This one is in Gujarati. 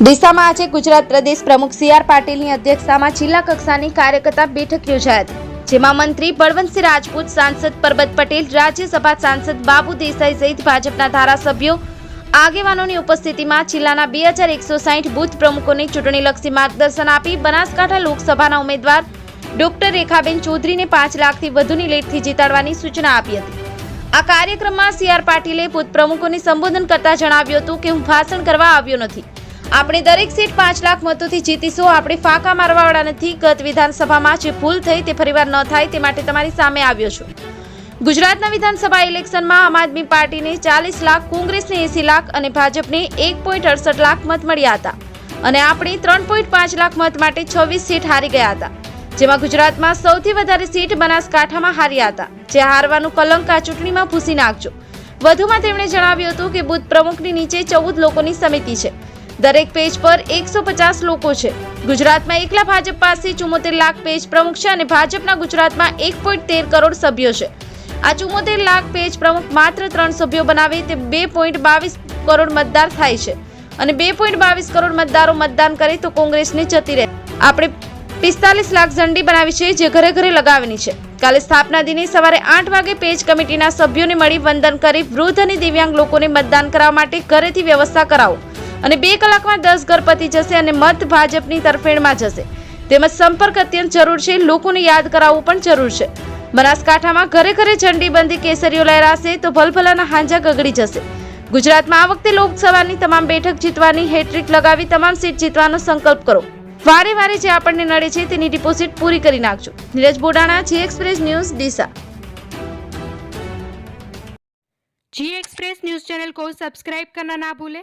ડીસામાં આજે ગુજરાત પ્રદેશ પ્રમુખ સી આર પાટીલની અધ્યક્ષતામાં જિલ્લા કક્ષાની કાર્યકર્તા બેઠક યોજાઈ જેમાં મંત્રી બળવંતસિંહ રાજપૂત, સાંસદ પરબત પટેલ, રાજ્યસભા સાંસદ બાબુ દેસાઈ સહિત ભાજપના ધારાસભ્યો, આગેવાનોની ઉપસ્થિતિમાં જિલ્લાના બે હજાર એકસો સાહીઠ બુથ પ્રમુખોને ચૂંટણીલક્ષી માર્ગદર્શન આપી બનાસકાંઠા લોકસભાના ઉમેદવાર ડોક્ટર રેખાબેન ચૌધરીને પાંચ લાખથી વધુની લીડથી જીતાડવાની સૂચના આપી હતી. આ કાર્યક્રમમાં સી આર પાટીલે બુથ પ્રમુખોને સંબોધન કરતા જણાવ્યું હતું કે હું ભાષણ કરવા આવ્યો નથી. આપણે દરેક સીટ પાંચ લાખ મતોથી જીતીશું. આપણે ફાંકા મારવાવાળા નથી. ગત વિધાનસભામાં જે ભૂલ થઈ તે ફરીવાર ન થાય તે માટે તમારી સામે આવ્યો છું. ગુજરાતના વિધાનસભા ઇલેક્શનમાં આમ આદમી પાર્ટીને ચાલીસ લાખ, કોંગ્રેસને એસી લાખ અને ભાજપને એક પોઈન્ટ અડસઠ લાખ મત મળ્યા હતા. અને આપણે ત્રણ પોઈન્ટ પાંચ લાખ મત માટે છવ્વીસ સીટ હારી ગયા હતા. જેમાં ગુજરાતમાં સૌથી વધારે સીટ બનાસકાંઠામાં હાર્યા હતા. જે હારવાનું કલંક આ ચૂંટણીમાં ભૂસી નાખજો. વધુમાં તેમણે જણાવ્યું હતું કે બુથ પ્રમુખની નીચે ચૌદ લોકોની સમિતિ છે. દરેક પેજ પર એકસો પચાસ લોકો છે. ગુજરાતમાં એકલા ભાજપ પાસે ચુમ્મોતેર લાખ પેજ પ્રમુખ છે અને ભાજપના ગુજરાતમાં એક પોઈન્ટ તેર કરોડ સભ્યો છે. આ ચુમ્મોતેર લાખ પેજ પ્રમુખ માત્ર ત્રણ સભ્યો બનાવે તે બે પોઈન્ટ બાવીસ કરોડ મતદાર થાય છે. અને બે પોઈન્ટ બાવીસ કરોડ મતદારો મતદાન કરે તો કોંગ્રેસને જતી રહે. આપણે પિસ્તાલીસ લાખ ઝંડી બનાવી છે જે ઘરે ઘરે લગાવવાની છે. કાલે સ્થાપના દિને સવારે આઠ વાગે પેજ કમિટીના સભ્યોને મળી વંદન કરી વૃદ્ધ અને દિવ્યાંગ લોકોને મતદાન કરવા માટે ઘરેથી વ્યવસ્થા કરાવો. અને બે કલાકમાં દસ ઘર પતી જશે અને મત ભાજપની તરફેણમાં જશે. તેમજ સંપર્ક અત્યંત જરૂર છે, લોકોને યાદ કરાવવું પણ જરૂર છે. બનાસકાંઠામાં ઘરે ઘરે ઝંડીબંધી કેસરીઓ લહેરાશે તો ભલભલાના હાંજા ગગડી જશે. ગુજરાતમાં આ વખતે લોકસભાની તમામ બેઠક જીતવાની હેટ્રિક લગાવી તમામ સીટ જીતવાનો સંકલ્પ કરો. વારે વારે જે આપણને નડે છે તેની ડિપોઝિટ પૂરી કરી નાખજો. Neeraj Bodana, G express news, Deesa. G express news channel કો સબસ્ક્રાઇબ કરના ના ભૂલે.